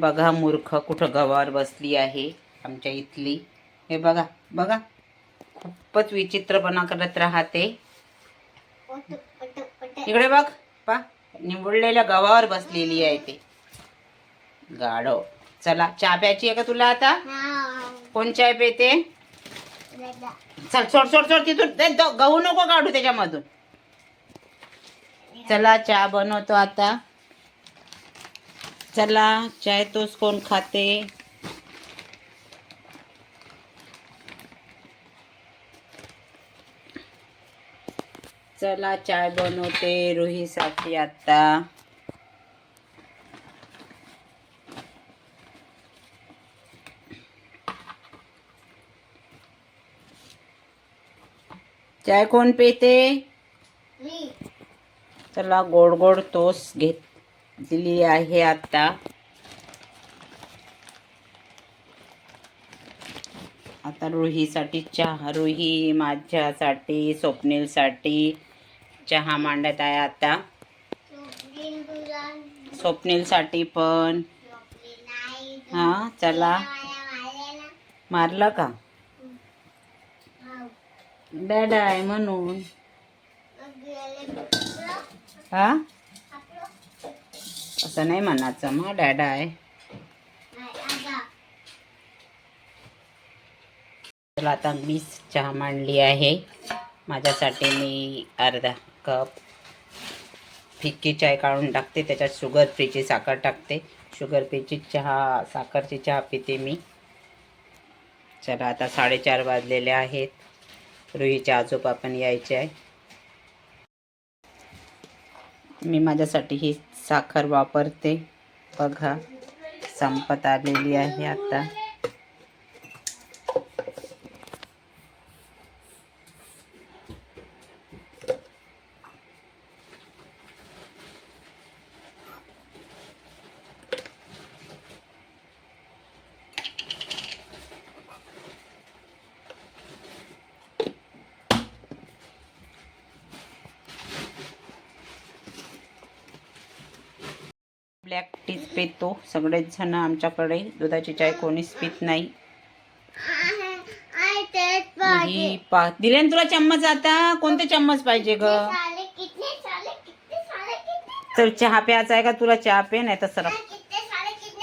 बघा मूर्ख कुठं गवार बसली आहे आमच्या इथली. हे बघा बघा. खूपच विचित्रपणा करत राहते. इकडे बघ पा. निवडलेल्या गव्हावर बसलेली आहे ते. गाढव. चला चहा प्यायची आहे का तुला आता? कोण चाय पेते? चल सोड सोड सोड तिथून. गहू नको काढू त्याच्यामधून. चला चहा बनवतो आता. चला चाय तोच कोण खाते? चला चाय बनवते रुहीसाठी आता. चाय कोण पेते? चला गोड गोड तोस दिली आहे आता. आता रोहीसाठी चहा रुही माझ्यासाठी स्वप्नीलसाठी चहा मांडत आहे आता. स्वप्नीलसाठी पण. हा चला. मारलं का? डॅड आहे म्हणून. हा? असं नाही म्हणायचं. मग डॅड आहे. चला आता मीच चहा मांडली आहे. माझ्यासाठी मी अर्धा कप फिक्की चाय काढून टाकते. त्याच्यात शुगर फ्रीची साखर टाकते. शुगर फ्रीची चहा साखरची चहा पिते मी. चला आता साडेचार वाजलेले आहेत. रुहीचे आजोबा पण यायचे आहे मी माझ्यासाठी ही साखर वापरते. बघा संपत आलेली आहे आता. ब्लॅक टीच पितो. सगळेच जण आमच्याकडे दुधाची चाय कोणीच पित नाही. ही पा दिले तुला चम्मच आता? कोणते चम्मच पाहिजे ग? तर चहा प्यायचा आहे का? तुला चहा पे नाही तर सरक